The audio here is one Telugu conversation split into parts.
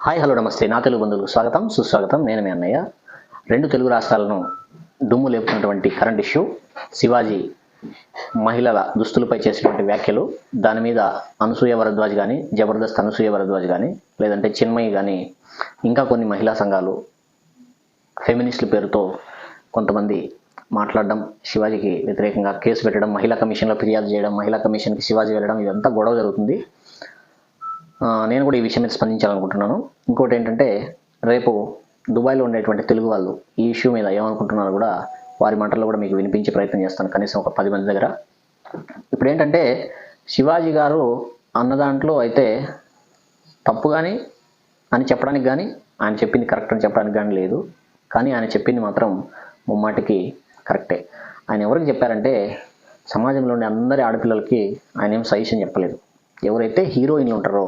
హాయ్ హలో నమస్తే. నా తెలుగు బంధువులకు స్వాగతం సుస్వాగతం. నేను మీ అన్నయ్య. రెండు తెలుగు రాష్ట్రాలను దుమ్ము లేపుతున్నటువంటి కరెంట్ ఇష్యూ శివాజీ మహిళల దుస్తులపై చేసినటువంటి వ్యాఖ్యలు దాని మీద అనసూయ వరద్వాజ్ కానీ జబర్దస్త్ అనసూయ వరద్వాజ్ కానీ లేదంటే చిన్మయి కానీ ఇంకా కొన్ని మహిళా సంఘాలు ఫెమినిస్టుల పేరుతో కొంతమంది మాట్లాడడం శివాజీకి వ్యతిరేకంగా కేసు పెట్టడం మహిళా కమిషన్లో ఫిర్యాదు చేయడం మహిళా కమిషన్కి శివాజీ వెళ్ళడం ఇదంతా గొడవ జరుగుతుంది. నేను కూడా ఈ విషయం మీద స్పందించాలనుకుంటున్నాను. ఇంకోటి ఏంటంటే రేపు దుబాయ్లో ఉండేటువంటి తెలుగు వాళ్ళు ఈ ఇష్యూ మీద ఏమనుకుంటున్నారో కూడా వారి మాటల్లో కూడా మీకు వినిపించే ప్రయత్నం చేస్తాను కనీసం ఒక పది మంది దగ్గర. ఇప్పుడు ఏంటంటే శివాజీ గారు అన్న దాంట్లో అయితే తప్పు కానీ అని చెప్పడానికి కానీ ఆయన చెప్పింది కరెక్ట్ అని చెప్పడానికి కానీ లేదు. కానీ ఆయన చెప్పింది మాత్రం ముమ్మాటికి కరెక్టే. ఆయన ఎవరికి చెప్పారంటే సమాజంలోని అందరి ఆడపిల్లలకి ఆయన ఏం సజెషన్ చెప్పలేదు. ఎవరైతే హీరోయిన్లు ఉంటారో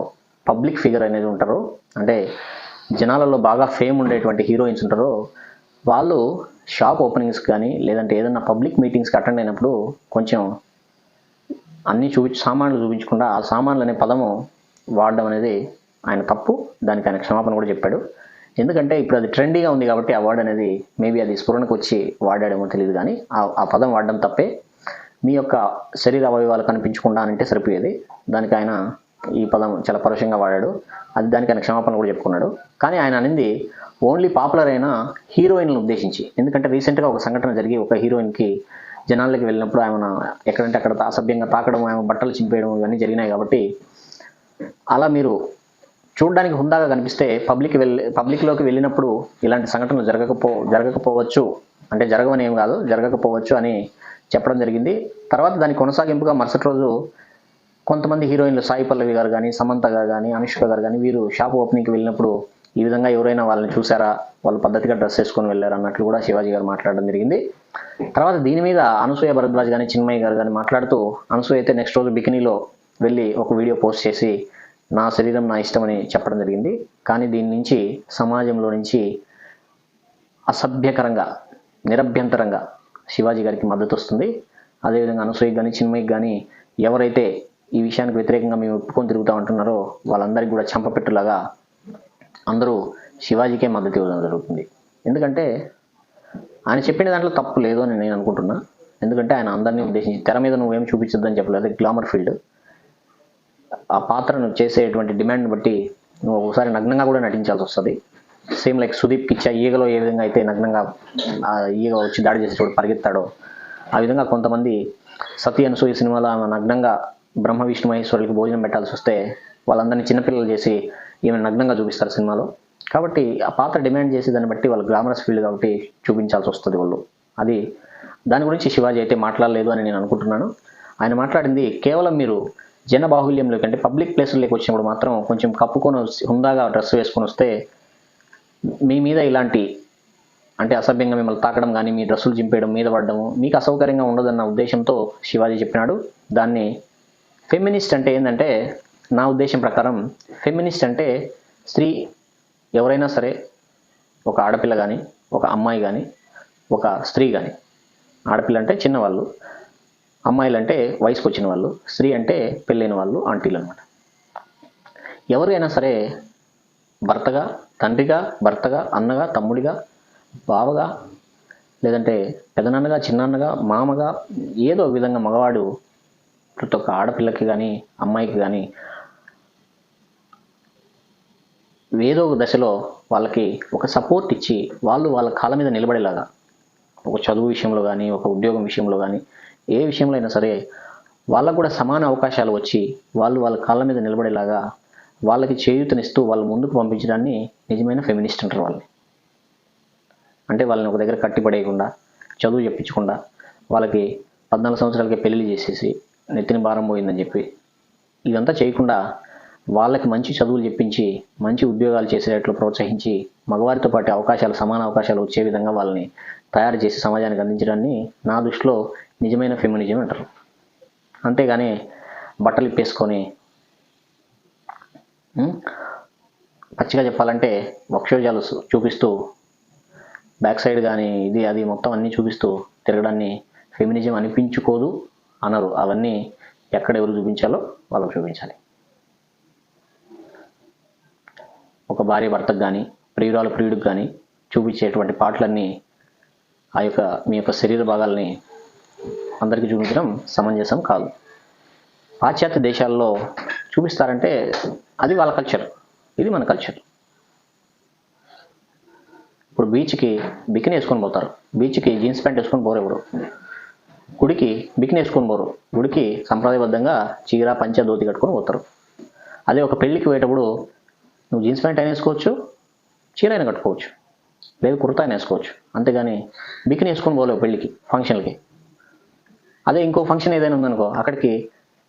పబ్లిక్ ఫిగర్ అనేది ఉంటారో. అంటే జనాలలో బాగా ఫేమ్ ఉండేటువంటి హీరోయిన్స్ ఉంటారో. వాళ్ళు షాప్ ఓపెనింగ్స్ కానీ లేదంటే ఏదైనా పబ్లిక్ మీటింగ్స్కి అటెండ్ అయినప్పుడు కొంచెం అన్నీ చూపించి సామాన్లు చూపించకుండా ఆ సామాన్లు అనే పదము వాడడం అనేది ఆయన తప్పు. దానికి ఆయన క్షమాపణ కూడా చెప్పాడు. ఎందుకంటే ఇప్పుడు అది ట్రెండీగా ఉంది కాబట్టి ఆ వర్డ్ అనేది మేబీ అది స్ఫురణకు వచ్చి వాడాడేమో తెలియదు కానీ ఆ ఆ పదం వాడడం తప్పే. మీ యొక్క శరీర అవయవాలు కనిపించకుండా అంటే సరిపోయేది. దానికి ఆయన ఈ పదం చాలా పరుషంగా వాడాడు. అది దానికి ఆయన క్షమాపణ కూడా చెప్పుకున్నాడు. కానీ ఆయన అనింది ఓన్లీ పాపులర్ అయిన హీరోయిన్లు ఉద్దేశించి. ఎందుకంటే రీసెంట్గా ఒక సంఘటన జరిగి ఒక హీరోయిన్కి జనాల్లోకి వెళ్ళినప్పుడు ఆమె ఎక్కడంటే అక్కడ అసభ్యంగా తాకడం ఆమె బట్టలు చింపేయడం ఇవన్నీ జరిగినాయి కాబట్టి అలా మీరు చూడడానికి హుందాగా కనిపిస్తే పబ్లిక్ వెళ్ళి పబ్లిక్లోకి వెళ్ళినప్పుడు ఇలాంటి సంఘటనలు జరగకపో జరగకపోవచ్చు. అంటే జరగవని ఏం కాదు జరగకపోవచ్చు అని చెప్పడం జరిగింది. తర్వాత దాని కొనసాగింపుగా మరుసటి రోజు కొంతమంది హీరోయిన్లు సాయి పల్లవి గారు కానీ సమంత గారు కానీ అనుష్క గారు కానీ వీరు షాప్ ఓపెనింగ్కి వెళ్ళినప్పుడు ఈ విధంగా ఎవరైనా వాళ్ళని చూసారా? వాళ్ళు పద్ధతిగా డ్రెస్ వేసుకొని వెళ్ళారు? అన్నట్లు కూడా శివాజీ గారు మాట్లాడడం జరిగింది. తర్వాత దీని మీద అనసూయ భరద్వాజ్ కానీ చిన్మయ్య గారు కానీ మాట్లాడుతూ అనసూయ అయితే నెక్స్ట్ రోజు బికినీలో వెళ్ళి ఒక వీడియో పోస్ట్ చేసి నా శరీరం నా ఇష్టం అని చెప్పడం జరిగింది. కానీ దీని నుంచి సమాజంలో నుంచి అసభ్యకరంగా నిరభ్యంతరంగా శివాజీ గారికి మద్దతు వస్తుంది. అదేవిధంగా అనసూయకి కానీ చిన్మయ్కి కానీ ఎవరైతే ఈ విషయానికి వ్యతిరేకంగా మేము ఒప్పుకొని తిరుగుతూ ఉంటున్నారో వాళ్ళందరికీ కూడా చంపపెట్టులాగా అందరూ శివాజీకే మద్దతు ఇవ్వడం జరుగుతుంది. ఎందుకంటే ఆయన చెప్పిన దాంట్లో తప్పు లేదు అని నేను అనుకుంటున్నా. ఎందుకంటే ఆయన అందరినీ ఉద్దేశించి తెర మీద నువ్వేం చూపించొద్దని చెప్పలేదు. Glamour field. ఆ పాత్రను చేసేటువంటి డిమాండ్ని బట్టి నువ్వు ఒకసారి నగ్నంగా కూడా నటించాల్సి వస్తుంది. సేమ్ లైక్ సుదీప్ కిచ్చ ఈగలో ఏ విధంగా అయితే నగ్నంగా ఆ ఈగ వచ్చి దాడి చేసేటప్పుడు పరిగెత్తాడో ఆ విధంగా కొంతమంది సతీ అనసూయ సినిమాలో ఆమె నగ్నంగా బ్రహ్మ విష్ణు మహేశ్వరులకి భోజనం పెట్టాల్సి వస్తే వాళ్ళందరినీ చిన్నపిల్లలు చేసి ఈమె నగ్నంగా చూపిస్తారు సినిమాలో. కాబట్టి ఆ పాత్ర డిమాండ్ చేసి దాన్ని బట్టి వాళ్ళు గ్లామరస్ ఫీల్డ్ కాబట్టి చూపించాల్సి వస్తుంది వాళ్ళు. అది దాని గురించి శివాజీ అయితే మాట్లాడలేదు అని నేను అనుకుంటున్నాను. ఆయన మాట్లాడింది కేవలం మీరు జన బాహుల్యంలోకి అంటే పబ్లిక్ ప్లేసుల్లోకి వచ్చినప్పుడు మాత్రం కొంచెం కప్పుకొని హుందాగా డ్రెస్ వేసుకొని వస్తే మీ మీద ఇలాంటి అంటే అసభ్యంగా మిమ్మల్ని తాకడం కానీ మీ డ్రెస్సులు చింపేయడం మీద పడడము మీకు అసౌకర్యంగా ఉండదన్న ఉద్దేశంతో శివాజీ చెప్పినాడు. దాన్ని ఫెమినిస్ట్ అంటే ఏంటంటే నా ఉద్దేశం ప్రకారం ఫెమినిస్ట్ అంటే స్త్రీ ఎవరైనా సరే ఒక ఆడపిల్ల కానీ ఒక అమ్మాయి కానీ ఒక స్త్రీ కానీ ఆడపిల్ల అంటే చిన్నవాళ్ళు అమ్మాయిలు అంటే వయసుకు వచ్చిన వాళ్ళు స్త్రీ అంటే పెళ్ళైన వాళ్ళు ఆంటీలు అనమాట ఎవరైనా సరే భర్తగా తండ్రిగా భర్తగా అన్నగా తమ్ముడిగా బావగా లేదంటే పెదనాన్నగా చిన్నాన్నగా మామగా ఏదో విధంగా మగవాడు ప్రతి ఒక్క ఆడపిల్లకి కానీ అమ్మాయికి కానీ ఏదో ఒక దశలో వాళ్ళకి ఒక సపోర్ట్ ఇచ్చి వాళ్ళు వాళ్ళ కాళ్ళ మీద నిలబడేలాగా ఒక చదువు విషయంలో కానీ ఒక ఉద్యోగం విషయంలో కానీ ఏ విషయంలో అయినా సరే వాళ్ళకు కూడా సమాన అవకాశాలు వచ్చి వాళ్ళు వాళ్ళ కాళ్ళ మీద నిలబడేలాగా వాళ్ళకి చేయూతనిస్తూ వాళ్ళ ముందుకు పంపించడాన్ని నిజమైన ఫెమినిస్ట్ అంటారు వాళ్ళని. అంటే వాళ్ళని ఒక దగ్గర కట్టిపడేయకుండా చదువు చెప్పించకుండా వాళ్ళకి పద్నాలుగు సంవత్సరాలకి పెళ్ళి చేసేసి నెత్తిన భారం పోయిందని చెప్పి. ఇదంతా చేయకుండా వాళ్ళకి మంచి చదువులు చెప్పించి మంచి ఉద్యోగాలు చేసేటట్లు ప్రోత్సహించి మగవారితో పాటు అవకాశాలు సమాన అవకాశాలు వచ్చే విధంగా వాళ్ళని తయారు చేసి సమాజానికి అందించడాన్ని నా దృష్టిలో నిజమైన ఫెమినిజం అంటారు. అంతేగాని బట్టలు ఇప్పేసుకొని పచ్చిగా చెప్పాలంటే వక్షోజాలు చూపిస్తూ బ్యాక్ సైడ్ కానీ ఇది అది మొత్తం అన్నీ చూపిస్తూ తిరగడాన్ని ఫెమినిజం అనిపించుకోదు. అనరు. అవన్నీ ఎక్కడ ఎవరు చూపించాలో వాళ్ళకు చూపించాలి. ఒక భార్య భర్తకు కానీ ప్రియురాలు ప్రియుడికి కానీ చూపించేటువంటి పాటలన్నీ ఆ యొక్క మీ యొక్క శరీర భాగాల్ని అందరికీ చూపించడం సమంజసం కాదు. పాశ్చాత్య దేశాల్లో చూపిస్తారంటే అది వాళ్ళ కల్చర్ ఇది మన కల్చర్ ఇప్పుడు బీచ్కి బికిని వేసుకొని పోతారు. బీచ్కి జీన్స్ ప్యాంట్ వేసుకొని పోరు ఎవరు? గుడికి బిక్ని వేసుకొని పోరు. గుడికి సంప్రదాయబద్ధంగా చీర పంచ ధోతి కట్టుకొని పోతారు. అదే ఒక పెళ్ళికి పోయేటప్పుడు నువ్వు జీన్స్ ప్యాంట్ అయినా వేసుకోవచ్చు చీర అయినా కట్టుకోవచ్చు లేదు కుర్తా అయినా వేసుకోవచ్చు. అంతేగాని బిక్ని వేసుకొని పోలేవు పెళ్ళికి ఫంక్షన్కి. అదే ఇంకో ఫంక్షన్ ఏదైనా ఉందనుకో అక్కడికి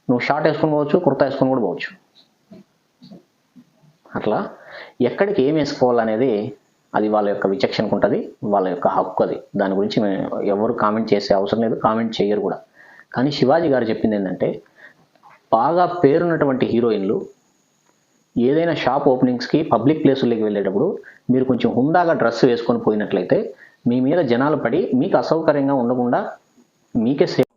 నువ్వు షార్ట్ వేసుకొని పోవచ్చు కుర్తా వేసుకొని కూడా పోవచ్చు. అట్లా ఎక్కడికి ఏం వేసుకోవాలనేది అది వాళ్ళ యొక్క విచక్షణకు ఉంటుంది వాళ్ళ యొక్క హక్కు అది దాని గురించి మేము ఎవరు కామెంట్ చేసే అవసరం లేదు కామెంట్ చేయరు కూడా. కానీ శివాజీ గారు చెప్పింది ఏంటంటే బాగా పేరున్నటువంటి హీరోయిన్లు ఏదైనా షాప్ ఓపెనింగ్స్కి పబ్లిక్ ప్లేసుల్లోకి వెళ్ళేటప్పుడు మీరు కొంచెం హుందాగా డ్రెస్ వేసుకొని పోయినట్లయితే మీ మీద జనాలు పడి మీకు అసౌకర్యంగా ఉండకుండా మీకే సేఫ్